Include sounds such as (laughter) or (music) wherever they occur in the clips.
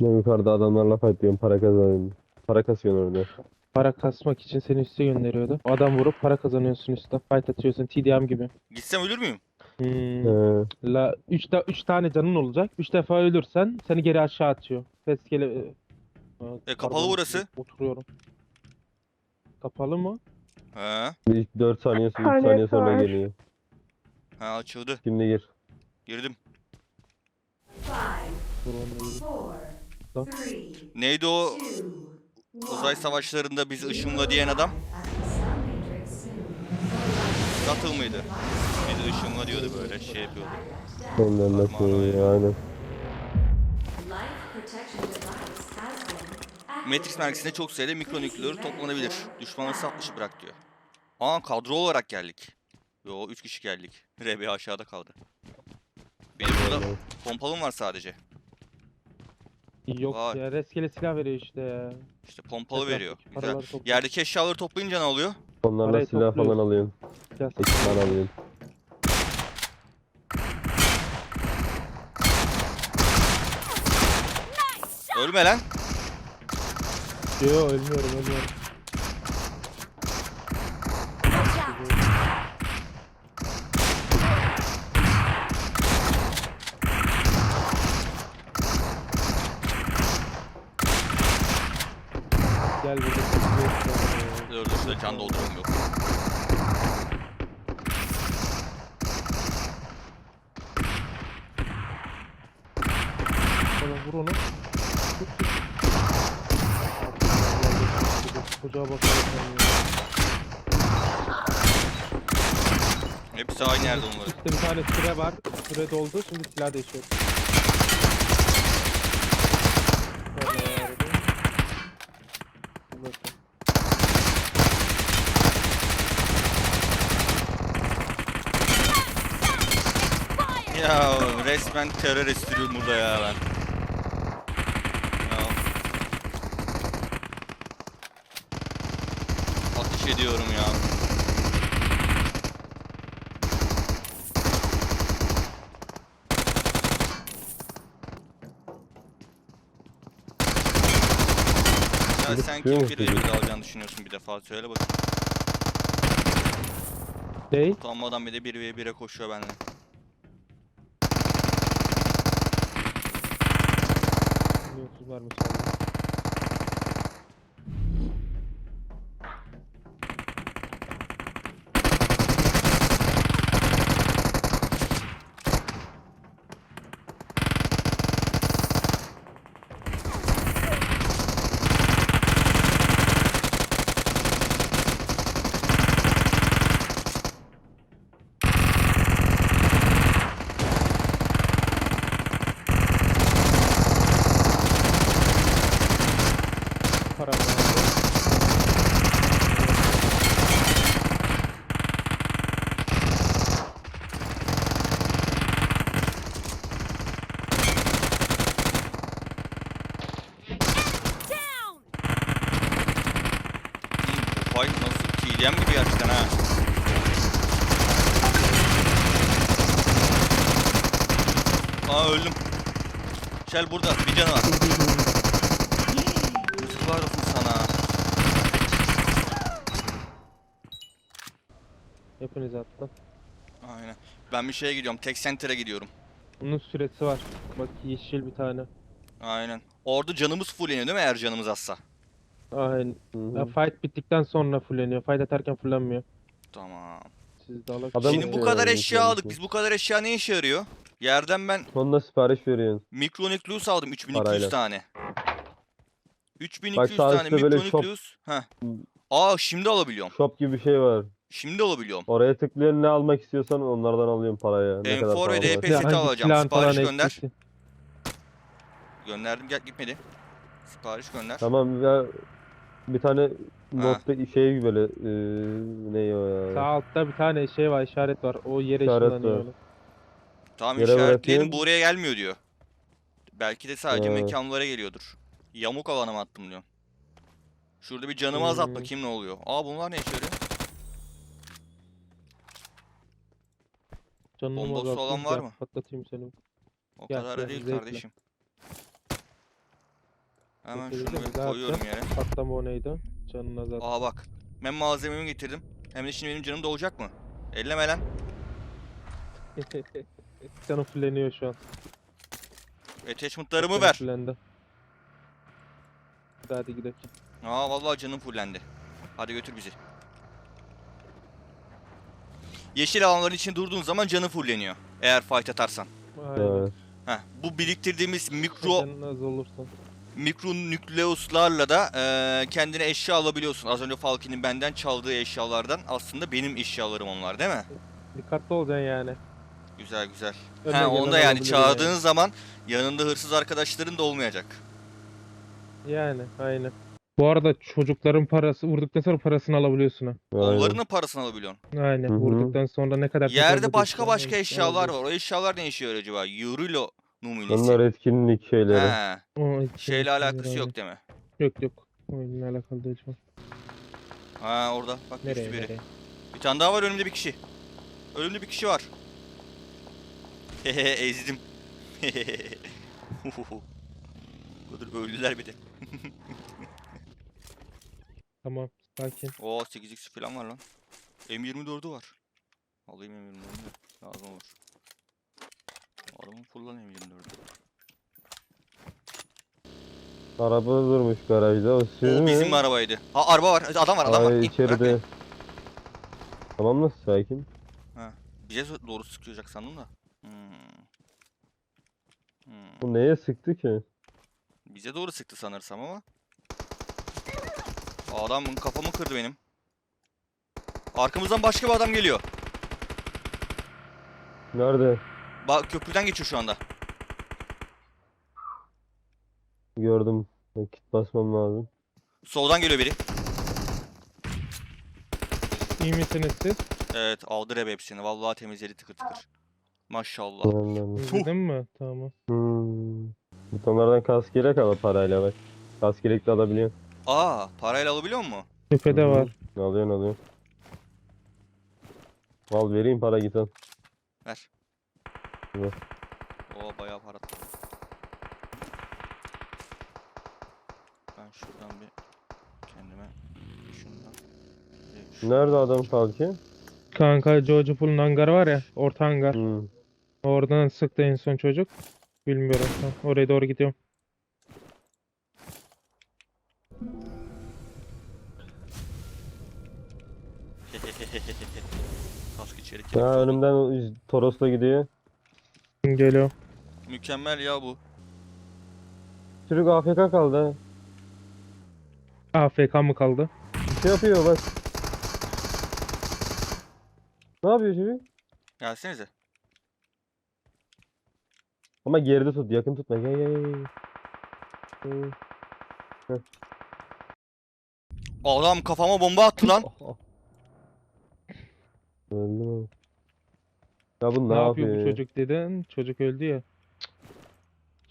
Ben yukarıda adamlarla fight diyorum para kazanıyorum. Para kasıyorsun orada. Para kasmak için seni üste gönderiyordu. Adam vurup para kazanıyorsun üstte. Fight atıyorsun TDM gibi. Gitsem ölür müyüm? Hmm. La 3 da 3 tane canın olacak. 3 defa ölürsen seni geri aşağı atıyor. Rastgele e, E, kapalı burası. Oturuyorum. Kapalı mı? He. İlk 4 saniye, 3 Saniye saniye sonra geliyor. Ha açıldı. Şimdi gir. Girdim. Dur onu da- Neydi o uzay savaşlarında bizi ışınla diyen adam? Scuttle mıydı? Bizi ışınla diyordu böyle şey yapıyordu. Ondan da yani. Matrix merkezinde çok sayıda mikronükleer toplanabilir. Düşmanı saf dışı bırak diyor. Aa kadro olarak geldik. Yo 3 kişi geldik. RB aşağıda kaldı. Benim burada pompalım var sadece. Yok Vay. ya rastgele silah veriyor işte ya. İşte pompalı Etraftaki veriyor. Güzel. paraları. Yerdeki eşyaları toplayınca ne oluyor? Onlarla Parayı silah falan topluyoruz. alıyorsun. Gel. Ekipman alıyorsun. Ölme lan. Yo ölmüyorum ölmüyorum. Gel burada can dolduralım yok. Tamam vur onu. Tut tut. Kocağa bakalım. Hepsi aynı yerde onların. Bir tane süre var. Süre doldu. Şimdi silah değişiyor. Ya resmen terör estiriyorum burada ya ben. Ya. Ateş ediyorum ya. Ya sen kim bir bir alacağını düşünüyorsun bir defa söyle bakayım. Ney? Utanmadan bir de 1v1'e koşuyor benimle. Yoksuz var mı sende? Param var. Bu fight TDM gibi gerçekten ha. Aa öldüm. Shell burada. Bir canı var. Yazıklar olsun sana. Hepiniz attım. Aynen. Ben bir şeye gidiyorum. Tech Center'a gidiyorum. Bunun süresi var. Bak yeşil bir tane. Aynen. Orada canımız fulleniyor değil mi eğer canımız azsa? Aynen. Hı Ya hı. fight bittikten sonra fulleniyor. Fight atarken fullenmiyor. Tamam. Siz de alak. Adam- Şimdi bu şey kadar eşya yani. aldık. Biz bu kadar eşya ne işe yarıyor? Yerden ben Onunla sipariş veriyorsun. mikronükleus aldım 3200 Parayla. tane. 3200 Bak sağ tane üstte böyle mikronükleus. Heh. Aa şimdi alabiliyorum. Shop gibi bir şey var. Şimdi alabiliyorum. Oraya tıklayan ne almak istiyorsan onlardan alıyorsun paraya. Ne kadar M4 ve. DP Ya seti hangi alacağım. silahın falan Sipariş gönder. eksisi? Gönderdim gel gitmedi. Sipariş gönder. Tamam ya bir tane notta şey gibi böyle eee ne o ya. Sağ altta bir tane şey var, işaret var. O yere İşaret var. Tamam Yere işaretleyelim bırakayım. buraya gelmiyor diyor. Belki de sadece Ha. mekanlara geliyordur. Yamuk alana mı attım diyor. Şurada bir canımı azalt Hmm. bakayım ne oluyor. Aa bunlar ne yarıyor? Canını Bombası olan var mı? Patlatayım seni. O Gel, kadar da değil zevkle. kardeşim. Hemen şunu bir koyuyorum yere. Patlama o neydi? Canına zaten. Aa bak. Ben malzememi getirdim. Hem de şimdi benim canım dolacak mı? Elleme lan. (laughs) Canım fulleniyor şu an. Attachment'larımı ver. fullendi. Hadi gidelim. Aa vallahi canım fullendi. Hadi götür bizi. Yeşil alanların için durduğun zaman canı fulleniyor. Eğer fight atarsan. Aynen. Evet. Heh, bu biriktirdiğimiz mikro Canın az olursa. Mikro nükleuslarla da eee, kendine eşya alabiliyorsun. Az önce Falki'nin benden çaldığı eşyalardan aslında benim eşyalarım onlar değil mi? Dikkatli olacaksın yani. Güzel güzel. Gelen onda yani çağırdığın zaman yanında hırsız arkadaşların da olmayacak. Yani aynen. Bu arada çocukların parası vurduktan sonra parasını alabiliyorsun ha. Onların da parasını alabiliyorsun. Aynen. Hı hı. Vurduktan sonra ne kadar Yerde başka başka eşyalar var. O eşyalar ne işe yarıyor acaba? Eurilo numunesi. Onlar etkinlik şeyleri. He, O şeyle alakası yok değil mi? Yok yok. Oyunla alakalı değil şu an. Ha orada bak Nereye düştü biri. nereye? Bir tane daha var önümde bir kişi. Önümde bir kişi var. Hehe (laughs) ezdim. (laughs) Dur öldüler bir de. (laughs) Tamam sakin. Oo 8x falan var lan. M24'ü var. Alayım M24'ü de. Lazım olur. Adamın full lan M24'ü. Araba durmuş garajda. O siz O mi? bizim arabaydı. Ha araba var. Adam var adam var. Ay İn, bırak beni. içeride. Tamam nasıl sakin? Bize doğru sıkacak sandım da. Hmm. Hmm. Bu neye sıktı ki? Bize doğru sıktı sanırsam ama. Adamın kafamı kırdı benim. Arkamızdan başka bir adam geliyor. Nerede? Bak köprüden geçiyor şu anda. Gördüm. Kit basmam lazım. Soldan geliyor biri. İyi misiniz siz? Evet aldı rebe hepsini. Vallahi temizledi tıkır tıkır. Maşallah. Aynen. İzledin mi? Tamam. Hmm. Butonlardan kask yelek al parayla bak. Kask yelek de alabiliyorsun. Aa parayla alabiliyor mu? Tepede Hı hı. var. Alıyorsun alıyorsun. Al vereyim para git al. Ver. Ver. Oo bayağı para. Ben şuradan bir kendime şundan. bir şu- Nerede adam Falki? Kanka George Pool'un hangarı var ya. Orta hangar. Hmm. Oradan sıktı en son çocuk. Bilmiyorum. Ha, Oraya doğru gidiyorum. (laughs) Kask içeri Ha önümden o Toros'la gidiyor. Geliyor. Mükemmel ya bu. Çocuk AFK kaldı. ha. AFK mı kaldı? Bir şey yapıyor bak. Ne yapıyor çocuk? Gelsenize. Ama geride tut, yakın tutma. Gel gel gel. Adam kafama bomba attı lan. Öldü mü? Ya bu ne, Ne yapıyor bu çocuk dedin? Çocuk öldü ya.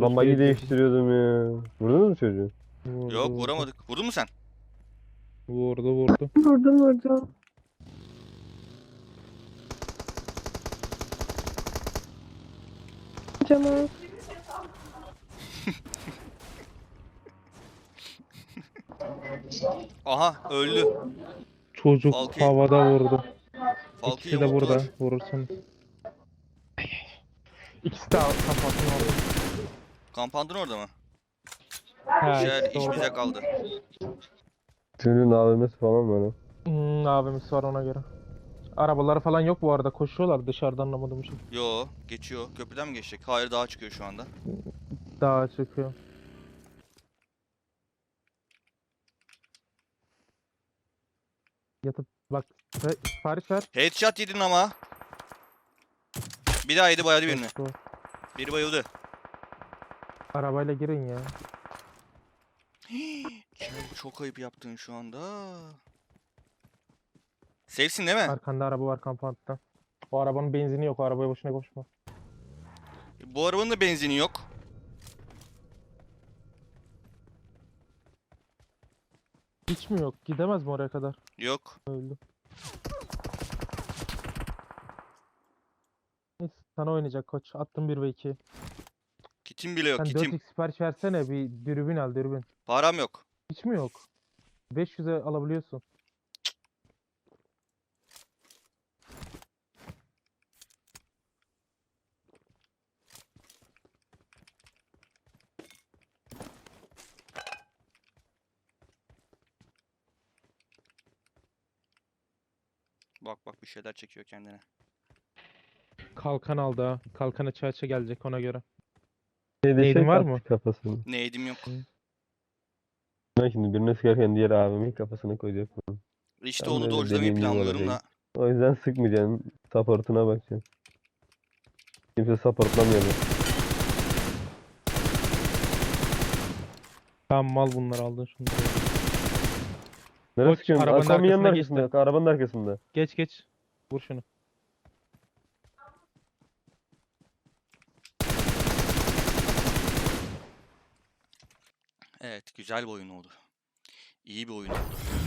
Lan değiştiriyordum ya. Vurdunuz mu çocuğu? Vurdu, Yok vurdu. vuramadık. Vurdun mu sen? Vurdu vurdu. Vurdum vurdum. Cemal. (laughs) Aha öldü. Çocuk Falki. havada vurdu. Falkı İkisi de burada. yumruklar. İkisi de kafasını orada. Kampandın orada mı? Ha, Güzel ikisi de iş orada. bize kaldı. Çocuğun AVM'si falan var ha. Hmm, abimiz var ona göre. Arabaları falan yok bu arada. Koşuyorlar dışarıda anlamadım bir şey. Yo geçiyor. Köprüden mi geçecek? Hayır daha çıkıyor şu anda. Daha çıkıyor. Yatıp bak sipariş ver. Headshot yedin ama. Bir daha yedi bayadı birini. Let's go. Biri bayıldı. Arabayla girin ya. (gasps) Kerem çok ayıp yaptın şu anda. Safe'sin değil mi? Arkanda araba var kampanta. O arabanın benzini yok. O arabaya boşuna koşma. Bu arabanın da benzini yok. Hiç mi yok? Gidemez mi oraya kadar? Yok. Öldü. Sana oynayacak koç. Attım 1 ve 2. Kitim bile yok Sen kitim. 4x sipariş versene bir dürbün al dürbün. Param yok. Hiç mi yok? 500'e alabiliyorsun. Bak bak bir şeyler çekiyor kendine. Kalkan aldı ha. Kalkan açı açı gelecek ona göre. Şeyde Neydin şey var mı? Kafasını. Neydim yok. Ben şimdi birine sıkarken diğer abimin kafasına koyacak. bunu. İşte Ben onu de dediğim gibi planlıyorum olacak. da. O yüzden sıkmayacaksın. Support'una bakacaksın. Kimse supportlamıyor. beni. Tamam mal bunlar aldın şunu. Nereye Koç, sıkıyorsun? arabanın yanının arkasına arkasında. Arabanın arkasında. Geç geç. Vur şunu. Evet güzel bir oyun oldu. İyi bir oyun oldu.